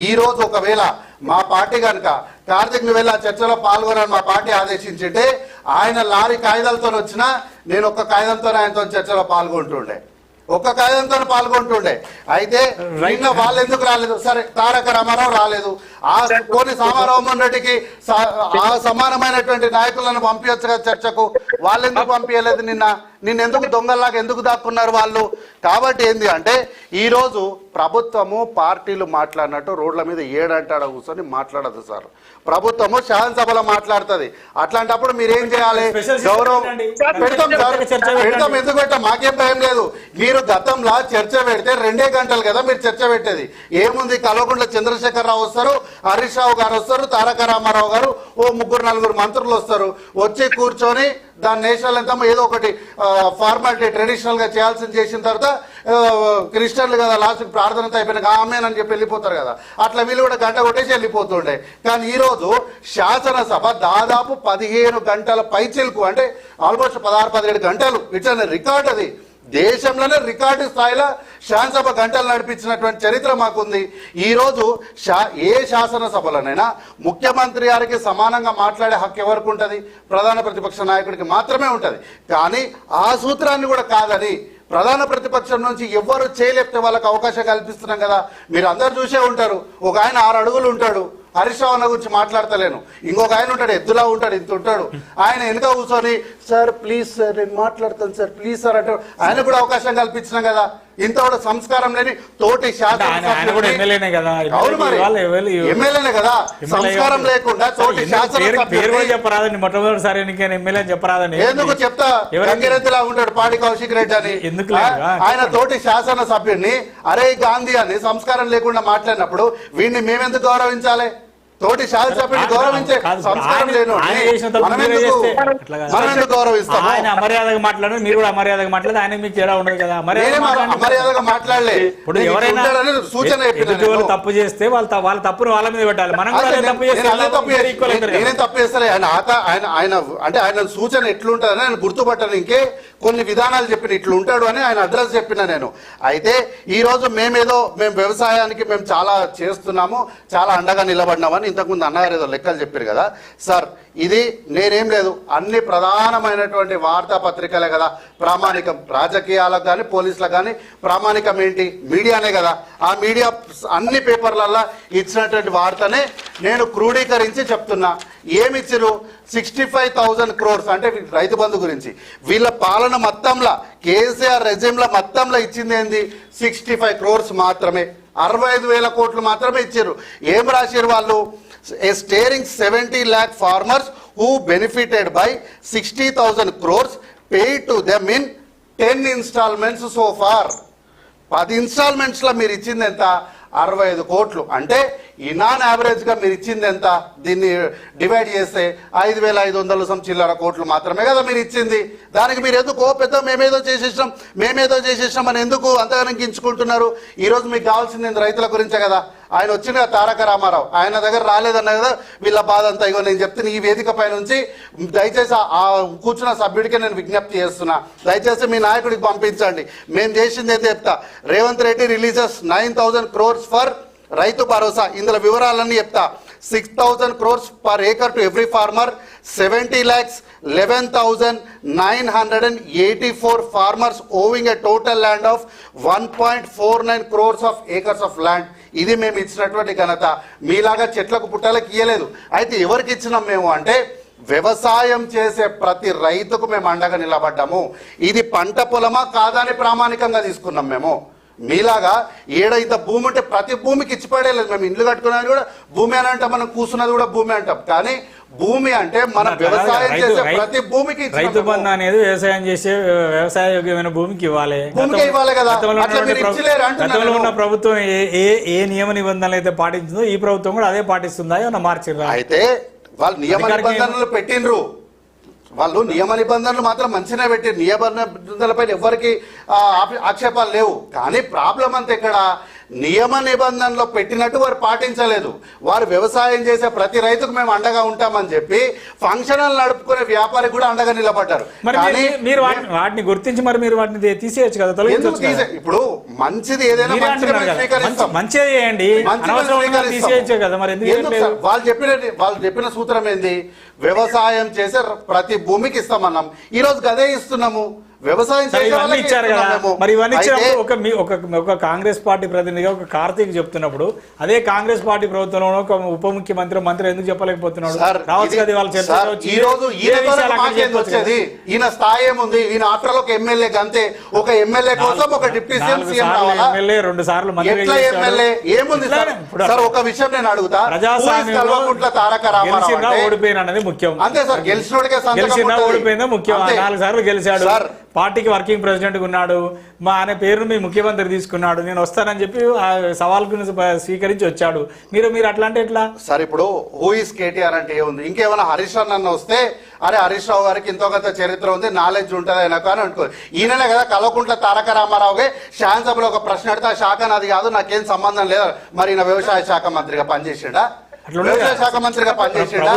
ఈ రోజు ఒకవేళ మా పార్టీ కనుక కార్తిక్ ఆ చర్చలో పాల్గొనని మా పార్టీ ఆదేశించింటే ఆయన లారీ కాగితాలతో వచ్చినా నేను ఒక్క కాగితంతో ఆయనతో చర్చలో పాల్గొంటుండే. ఒక్క కాగితంతో పాల్గొంటుండే. అయితే నిన్న వాళ్ళు ఎందుకు రాలేదు? సరే తారక రామారావు రాలేదు. ఆ కోని సామారామన్ రెడ్డికి ఆ సమానమైనటువంటి నాయకులను పంపించచ్చు కదా చర్చకు. వాళ్ళు ఎందుకు పంపించలేదు నిన్న? నిన్న ఎందుకు దొంగల్లాగా ఎందుకు దాక్కున్నారు వాళ్ళు? కాబట్టి ఏంది అంటే ఈరోజు ప్రభుత్వము పార్టీలు మాట్లాడినట్టు రోడ్ల మీద ఏడంటాడ కూర్చొని మాట్లాడదు సార్. ప్రభుత్వము శాసనసభలో మాట్లాడుతుంది. అట్లాంటప్పుడు మీరు ఏం చేయాలి గౌరవం. పెడతాం సార్. పెడతాం ఎందుకు పెట్టాం? మాకేం భయం లేదు. మీరు గతంలో చర్చ పెడితే రెండే గంటలు కదా మీరు చర్చ పెట్టేది. ఏముంది? కల్వకుంట్ల చంద్రశేఖర్ రావు వస్తారు. హరీష్ రావు గారు వస్తారు తారక రామారావు గారు ఓ ముగ్గురు నలుగురు మంత్రులు వస్తారు. వచ్చి కూర్చొని దాని నేషనల్ ఎంత ఏదో ఒకటి ఫార్మాలిటీ ట్రెడిషనల్గా చేయాల్సింది చేసిన తర్వాత క్రిస్టియన్లు కదా లాస్ట్ ప్రార్థనతో అయిపోయినాక ఆమెనని చెప్పి వెళ్ళిపోతారు కదా. అట్లా వీళ్ళు కూడా గంట కొట్టేసి వెళ్ళిపోతుండే. కానీ ఈరోజు శాసనసభ దాదాపు పదిహేను గంటల పైచిల్కు అంటే ఆల్మోస్ట్ పదహారు పదిహేడు గంటలు. ఇట్స్ రికార్డ్ అది. దేశంలోనే రికార్డు స్థాయిలో శాసనసభ గంటలు నడిపించినటువంటి చరిత్ర మాకుంది. ఈరోజు శా ఏ శాసనసభలోనైనా ముఖ్యమంత్రి గారికి సమానంగా మాట్లాడే హక్కు ఎవరికి ఉంటుంది? ప్రధాన ప్రతిపక్ష నాయకుడికి మాత్రమే ఉంటుంది. కానీ ఆ సూత్రాన్ని కూడా కాదని ప్రధాన ప్రతిపక్షం నుంచి ఎవ్వరు చేయలేపితే వాళ్ళకి అవకాశం కల్పిస్తున్నాం కదా. మీరు అందరు చూసే ఉంటారు. ఒక ఆయన ఆరు అడుగులు ఉంటాడు. హరీష్ రావు అన్న గురించి మాట్లాడతలేను. ఇంకొక ఆయన ఉంటాడు ఎద్దులా ఉంటాడు ఇంత ఉంటాడు. ఆయన వెనుక కూర్చొని సార్ ప్లీజ్ సార్ నేను మాట్లాడతాను సార్ ప్లీజ్ సార్ అంటే ఆయన కూడా అవకాశం కల్పించినాం కదా. ఇంత కూడా సంస్కారం లేని తోటి ఎమ్మెల్యేనే కదా. సంస్కారం? లేకుండా తోటి చెప్పరాదండి. మొట్టమొదటిసారి ఎమ్మెల్యే చెప్పరాదని ఎందుకు చెప్తా? ఎవరండి? గంగిరెద్దులా ఉంటాడు పాడి కౌశిక్ రెడ్డి అని. ఎందుకు? ఆయన తోటి శాసన సభ్యుడిని అరే గాంధీ అని సంస్కారం లేకుండా మాట్లాడినప్పుడు వీడిని మేమెందుకు గౌరవించాలి? తోటి శాసనసభ్యుడిని కాదు, గౌరవించే సంస్కారం లేను గౌరవిస్తాము? ఆయన అమర్యాదగా మాట్లాడారు మీరు కూడా అమర్యాదగా మాట్లాడితే ఆయన మీకు తేడా ఉండదు కదా. అమర్యాదగా మాట్లాడలే. ఇప్పుడు ఎవరైనా సూచన చెప్పిన ఎదుటి వాళ్ళు నేను. తప్పు చేస్తే వాళ్ళ వాళ్ళ తప్పును వాళ్ళ మీద పెట్టాలి. మనం కూడా తప్పు చేస్తే నేను తప్పు చేస్తాను ఆయన ఆయన ఆయన అంటే ఆయన సూచన ఎట్లుంటుందని ఆయన గుర్తుపట్టను. ఇంకే కొన్ని విధానాలు చెప్పిన ఇట్లు ఉంటాడు అని ఆయన అడ్రస్ చెప్పిన నేను. అయితే ఈరోజు మేమేదో మేము వ్యవసాయానికి మేము చాలా చేస్తున్నాము చాలా అండగా నిలబడినామని ఇంతకుముందు అన్నగారు ఏదో లెక్కలు చెప్పారు కదా. సార్ ఇది నేనేం లేదు అన్ని ప్రధానమైనటువంటి వార్తాపత్రికలే కదా. ప్రామాణికం రాజకీయాలకు కానీ పోలీసులకు కానీ ప్రామాణికం ఏంటి? మీడియానే కదా. ఆ మీడియా అన్ని పేపర్లల్లో ఇచ్చినటువంటి వార్తనే నేను క్రోడీకరించి చెప్తున్నా. ఏమి ఇచ్చారు సిక్స్టీ ఫైవ్ థౌజండ్ క్రోర్స్ అంటే రైతు బంధు గురించి. వీళ్ళ పాలన మొత్తంలో కేసీఆర్ రెజిమ్ల మొత్తంలో ఇచ్చింది ఏంది? సిక్స్టీ ఫైవ్ క్రోర్స్ మాత్రమే. అరవై ఐదు వేల కోట్లు మాత్రమే ఇచ్చారు ఏం రాశారు వాళ్ళు? A staggering seventy lakh farmers who benefited by sixty thousand crores pay to them in ten instalments so far పది ఇన్స్టాల్మెంట్స్లో మీరు ఇచ్చింది ఎంత? అరవై ఐదు కోట్లు. అంటే ఇనాన్ నాన్ యావరేజ్గా మీరు ఇచ్చింది ఎంత? దీన్ని డివైడ్ చేస్తే ఐదు వేల ఐదు వందల సమ్ చిల్లర కోట్లు మాత్రమే కదా మీరు ఇచ్చింది. దానికి మీరు ఎందుకు ఓ పెద్ద మేమేదో చేసేసినాం. మేమేదో చేసేసినాం అని ఎందుకు అంతగానం గించుకుంటున్నారు? ఈరోజు మీకు కావాల్సింది రైతుల గురించే కదా. ఆయన వచ్చిన తారక రామారావు. ఆయన దగ్గర రాలేదన్న కదా వీళ్ళ బాధ అంతా. ఇగో నేను చెప్తున్నా ఈ వేదిక పై నుంచి దయచేసి ఆ- ఆ కూర్చున్న సభ్యుడికి నేను విజ్ఞప్తి చేస్తున్నా. దయచేసి మీ నాయకుడికి పంపించండి. మేము చేసింది అయితే చెప్తా. Revanth Reddy releases nine thousand crores for Rythu Bharosa. ఇందులో వివరాలన్నీ చెప్తా. Six thousand crores per acre to every farmer seventy lakhs eleven thousand nine hundred and eighty four farmers owing a total land of one point four nine crores of acres of land ఇది మేము ఇచ్చినటువంటి ఘనత. మీలాగా చెట్లకు పుట్టలకు ఇయ్యలేదు. అయితే ఎవరికి ఇచ్చినాం మేము అంటే వ్యవసాయం చేసే ప్రతి రైతుకు మేము అండగా నిలబడ్డాము. ఇది పంట పొలమా కాదా అని ప్రామాణికంగా తీసుకున్నాం మేము. మీలాగా ఏడ ఇంత భూమి ఉంటే ప్రతి భూమికి ఇచ్చిపడేలేదు మేము ఇండ్లు కట్టుకున్నది కూడా భూమి అని అంటాం మనం కూర్చున్నది కూడా భూమి అంటాం కానీ భూమి అంటే మన వ్యవసాయం చేసే రైతు- ప్రతి భూమికి రైతు. బంధు అనేది వ్యవసాయం చేసే వ్యవసాయ యోగ్యమైన భూమికి ఇవ్వాలి భూమికి ఇవ్వాలి కదా. గతంలో ఉన్న నేను. ప్రభుత్వం ఏ ఏ నియమ నిబంధనలు అయితే పాటించిందో ఈ ప్రభుత్వం కూడా అదే పాటిస్తుందా ఏమన్నా మార్చిర్రా అయితే వాళ్ళు నియమ నిబంధనలు పెట్టిండ్రు వాళ్ళు నియమ నిబంధనలు మాత్రం మంచిగా పెట్టి నియమ నిబంధనలపై ఎవరికి ఆక్షేపాలు లేవు. కానీ ప్రాబ్లం అంతా ఇక్కడ నియమ నిబంధనలో పెట్టినట్టు వారు పాటించలేదు. వారు వ్యవసాయం చేసే ప్రతి రైతుకు మేము అండగా ఉంటామని చెప్పి ఫంక్షన్లు నడుపుకునే వ్యాపారికి కూడా అండగా నిలబడ్డారు. మరి కానీ మీరు- మీరు వాటిని గుర్తించి మరి మీరు వాటిని తీసేయచ్చు కదా ఇప్పుడు మంచిది ఏదైనా మంచిదే చేయండి. తీసేయచ్చు కదా మరి? వాళ్ళు చెప్పిన వాళ్ళు చెప్పిన సూత్రం ఏంది? వ్యవసాయం చేసే ప్రతి భూమికి ఇస్తామన్నాం. ఈ రోజు గదే ఇస్తున్నాము. వ్యవసాయం ఇవన్నీ ఇచ్చారు కదా. మరి ఇవన్నీ ఇచ్చినప్పుడు ఒక మీ ఒక ఒక కాంగ్రెస్ పార్టీ ప్రతినిధిగా ఒక కార్తీక్ చెప్తున్నప్పుడు అదే కాంగ్రెస్ పార్టీ ప్రభుత్వంలో ఒక ఉప ముఖ్యమంత్రి మంత్రి ఎందుకు చెప్పలేకపోతున్నాడు? రావచ్చు కదా వాళ్ళ చర్చ సార్, వచ్చి. ఈ రోజు? వచ్చేది? ఈయన స్థాయి ఏముంది? ఈయన ఆఫ్టర్ ఒక ఎమ్మెల్యే అంతే ఒక ఎమ్మెల్యే కోసం ఒక డిప్యూటీ సీఎం ఎమ్మెల్యే రెండు సార్లు మంత్రి ఎమ్మెల్యే? ఏముంది సార్? ఒక విషయం నేను అడుగుతా. ప్రజాస్వామ్యంలో తారక రామారావు? ఓడిపోయినా అనేది ముఖ్యం. అంతే సార్ గెలిచినా. ఓడిపోయిందా ముఖ్యం. నాలుగు సార్లు గెలిచాడు. పార్టీకి వర్కింగ్ ప్రెసిడెంట్ ఉన్నాడు. మా అనే పేరును మీ ముఖ్యమంత్రి తీసుకున్నాడు. నేను వస్తానని చెప్పి ఆ సవాల్కు స్వీకరించి వచ్చాడు. మీరు మీరు అట్లా అంటే ఎట్లా? సార్ ఇప్పుడు హూ ఇస్ కేటీఆర్ అంటే ఏముంది? ఇంకేమైనా హరీష్ రావు అన్న వస్తే అరే హరీష్ రావు గారికి ఇంతో కొంత చరిత్ర ఉంది నాలెడ్జ్ ఉంటుంది ఆయన కానీ అనుకో ఈయననే కదా కల్వకుంట్ల తారక రామారావుకి శాసనసభలో ఒక ప్రశ్న అడితే ఆ శాఖ నాది కాదు నాకేం సంబంధం లేదు. మరి ఈయన వ్యవసాయ శాఖ మంత్రిగా పనిచేసిండా? వ్యవసాయ. శాఖ మంత్రిగా పనిచేసిండా?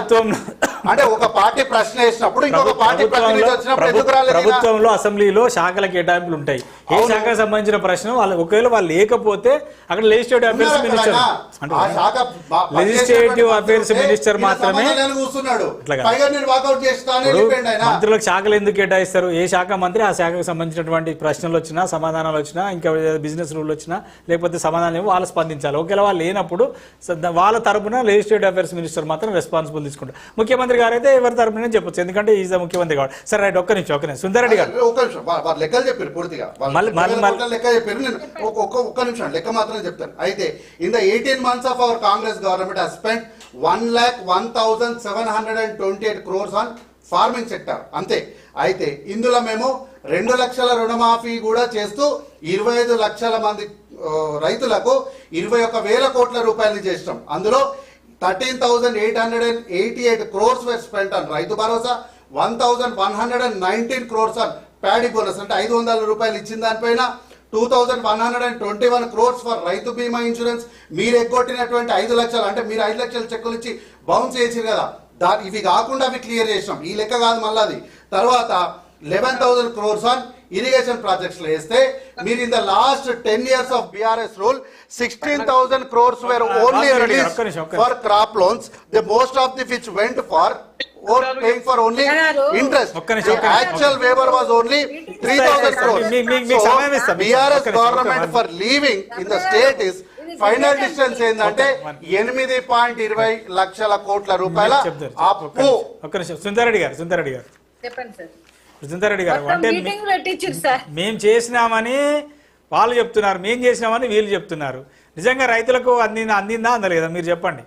అంటే ఒక పార్టీ ప్రశ్న వేసినప్పుడు ఇంకొక పార్టీ ప్రతినిధి ప్రభుత్వంలో వచ్చినప్పుడు అసెంబ్లీలో శాఖల కేటాయింపులు ఉంటాయి? ఏ. శాఖకు సంబంధించిన ప్రశ్న? వాళ్ళు ఒకవేళ వాళ్ళు లేకపోతే అక్కడ legislative affairs minister legislative affairs minister మాత్రమే మంత్రులకు శాఖలు ఎందుకు కేటాయిస్తారు? ఏ శాఖ మంత్రి ఆ శాఖకు సంబంధించినటువంటి ప్రశ్నలు వచ్చినా సమాధానాలు వచ్చినా ఇంకా బిజినెస్ రూల్ వచ్చినా లేకపోతే సమాధానం ఏమో వాళ్ళు స్పందించాలి. ఒకవేళ వాళ్ళు లేనప్పుడు వాళ్ళ తరపున లెజిస్లేటివ్ అఫేర్స్ మినిస్టర్ మాత్రం రెస్పాన్సిబుల్ తీసుకుంటారు. ముఖ్యమంత్రి గారు అయితే ఎవరి తరపున చెప్పొచ్చు. ఎందుకంటే ఈజ్ ద ముఖ్యమంత్రి కాబట్టి. సరే రైట్ ఒక్క నిమిషం ఒక్క నిమిషం. సుందరెడ్డి గారు. లెక్కలు చెప్పారు పూర్తిగా. మళ్ళీ- లెక్క చెప్పారు. నేను ఒక ఒక్క ఒక్క నిమిషం లెక్క మాత్రం చెప్తాను. అయితే in the eighteen months of our Congress government has spend one lakh one thousand seven hundred and twenty eight crores on farming sector అంతే. అయితే ఇందులో మేము రెండు లక్షల రుణమాఫీ కూడా చేస్తూ ఇరవై ఐదు లక్షల మంది రైతులకు ఇరవై ఒక వేల కోట్ల రూపాయలు చేసినాం. అందులో thirteen thousand eight hundred and eighty eight crores were spent on Rythu Bharosa one thousand one hundred and nineteen crores on paddy bonus అంటే ఐదు వందల రూపాయలు ఇచ్చిన దానిపైన two thousand one hundred and twenty one crores for Rythu Bima insurance మీరు ఎగ్గొట్టినటువంటి ఐదు లక్షలు అంటే మీరు ఐదు లక్షల చెక్కులు ఇచ్చి బౌన్స్ చేసి కదా. దా ఇవి కాకుండా అవి క్లియర్ చేసినాం. ఈ లెక్క కాదు మళ్ళీ అది. తర్వాత eleven thousand crores on irrigation ప్రాజెక్ట్స్లో వేస్తే మీరు in the last ten years of BRS rule sixteen thousand crores were only release. For crop loans. The most of the which went for or paying for only interest. ఒక్క నిమిషం, the ఒక్క నిమిషం. actual waiver was only 3000 crores. మీ- మీ- మీకు సమయం ఇస్తాం. so brs ఒక్క నిమిషం, government ఒక్క for leaving in the state is final distance ఏంటంటే ఎనిమిది పాయింట్ ఇరవై లక్షల కోట్ల రూపాయల అప్పు. సుందరెడ్డి గారు సుందరెడ్డి గారు. చెప్పండి సార్. సుందరెడ్డి గారు అంటే మీ- మీటింగ్ పెట్టించారు సార్ మేం చేసినామని వాళ్ళు చెప్తున్నారు మేం చేసినామని వీళ్ళు చెప్తున్నారు. నిజంగా రైతులకు అందిందా అందిందా అందలేదా? మీరు చెప్పండి.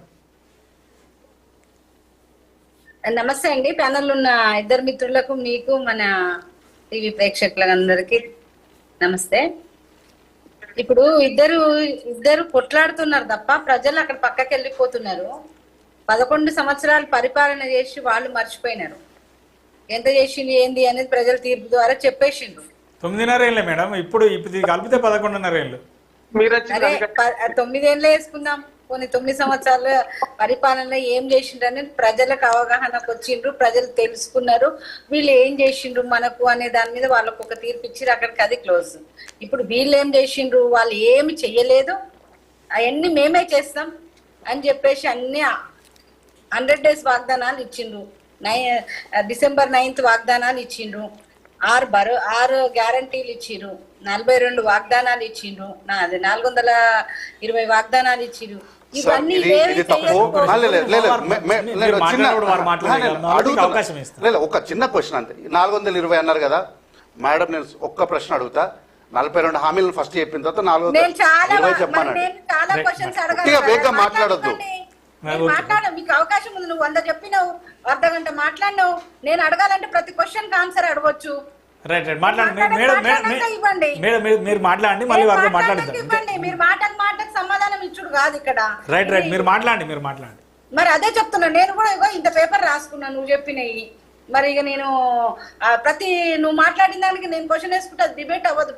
నమస్తే అండి. ప్యానల్ ఉన్న ఇద్దరు మిత్రులకు మీకు మన టీవీ ప్రేక్షకులందరికీ నమస్తే. ఇప్పుడు ఇద్దరు ఇద్దరు కొట్లాడుతున్నారు తప్ప ప్రజలు అక్కడ పక్కకి వెళ్ళిపోతున్నారు పదకొండు సంవత్సరాలు పరిపాలన చేసి వాళ్ళు మర్చిపోయినారు. ఎంత చేసింది ఏంది అనేది ప్రజల తీర్పు ద్వారా చెప్పేసిండ్రు. తొమ్మిదిన్నర ఏళ్ళే మేడం ఇప్పుడు ఇప్పుడు కలిపితే పదకొండున్నర ఏళ్ళు ప- తొమ్మిదేళ్ళే వేసుకుందాం. కొన్ని తొమ్మిది సంవత్సరాల పరిపాలనలో ఏం చేసిండ్రు అనేది ప్రజలకు అవగాహనకు వచ్చిండ్రు ప్రజలు తెలుసుకున్నారు. వీళ్ళు ఏం చేసిండ్రు మనకు అనే దాని మీద వాళ్ళకు ఒక తీర్పు ఇచ్చిర్రు అక్కడికి అది క్లోజ్. ఇప్పుడు వీళ్ళు ఏం చేసిండ్రు వాళ్ళు ఏమి చెయ్యలేదు. అవన్నీ మేమే చేస్తాం అని చెప్పేసి అన్ని హండ్రెడ్ డేస్ వాగ్దానాలు ఇచ్చిండ్రు. నై డిసెంబర్ నైన్త్ వాగ్దానాలు ఇచ్చిండ్రు. ఆరు బరో ఆరు గ్యారంటీలు ఇచ్చిండ్రు. నలభై రెండు వాగ్దానాలు ఇచ్చిండ్రు. నా అది నాలుగు వందల ఇరవై వాగ్దానాలు ఇవన్నీ. లేదు, ఒక చిన్న క్వశ్చన్ అంతే. నాలుగు వందల ఇరవై అన్నారు కదా మేడం నేను ఒక్క ప్రశ్న అడుగుతా. నలభై రెండు హామీలను ఫస్ట్ చెప్పిన తర్వాత నాలుగు వందల నేను చాలా ఇరవై చెప్పానండి గట్టిగా వేగంగా మాట్లాడొద్దు. మాట్లాడ మీకు అవకాశం ఉంది నువ్వు వంద చెప్పినావు అర్ధ గంట మాట్లాడినావు. నేను అడగాలంటే ప్రతి క్వశ్చన్ ఆన్సర్ అడగొచ్చు. రైట్ మాట్లాడండి. మేడం మీరు- మీరు మాట్లాడండి మళ్ళీ నేను వారితో మాట్లాడడానికి మాట్లాడిద్దాం. ఇవ్వండి. మీరు మాటకు మాటకు సమాధానం ఇచ్చుడు కాదు ఇక్కడ. రైట్ రైట్ మీరు మాట్లాడండి మీరు మాట్లాడండి. మరి అదే చెప్తున్నా. నేను కూడా ఇగో ఇంత పేపర్ రాసుకున్నా నువ్వు చెప్పినవి. మరి ఇక నేను ప్రతి నువ్వు మాట్లాడిన దానికి నేను క్వశ్చన్ వేసుకుంటే డిబేట్ అవ్వదు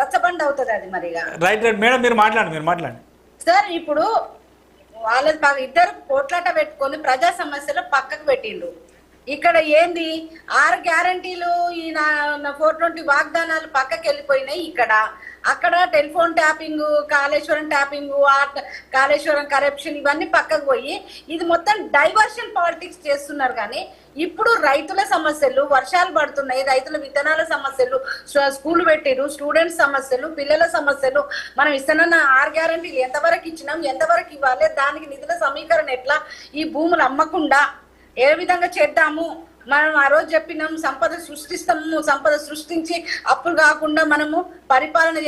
రచ్చబండ అవుతుంది అది మరి రైట్ మేడం మీరు మాట్లాడండి మీరు మాట్లాడండి. సార్ ఇప్పుడు వాళ్ళ బాగా ఇద్దరు పోట్లాట పెట్టుకొని ప్రజా సమస్యలు పక్కకు పెట్టిండు. ఇక్కడ ఏంది? ఆరు గ్యారంటీలు ఈ నా ఫోర్ ట్వంటీ వాగ్దానాలు పక్కకి వెళ్ళిపోయినాయి ఇక్కడ. అక్కడ telephone tapping Kaleshwaram tapping Kaleshwaram corruption ఇవన్నీ పక్కకు పోయి ఇది మొత్తం డైవర్షన్ పాలిటిక్స్ చేస్తున్నారు కానీ ఇప్పుడు రైతుల సమస్యలు వర్షాలు పడుతున్నాయి రైతుల విత్తనాల సమస్యలు స్కూల్ పెట్టిరు స్టూడెంట్స్ సమస్యలు పిల్లల సమస్యలు. మనం ఇస్తున్న ఆరు గ్యారంటీలు ఎంతవరకు ఇచ్చినాం ఎంతవరకు ఇవ్వాలి దానికి నిధుల సమీకరణ ఎట్లా? ఈ భూములు అమ్మకుండా ఏ విధంగా చేద్దాము? మనం ఆ రోజు చెప్పినాం సంపద సృష్టిస్తాము సంపద సృష్టించి అప్పులు కాకుండా మనము పరిపాలన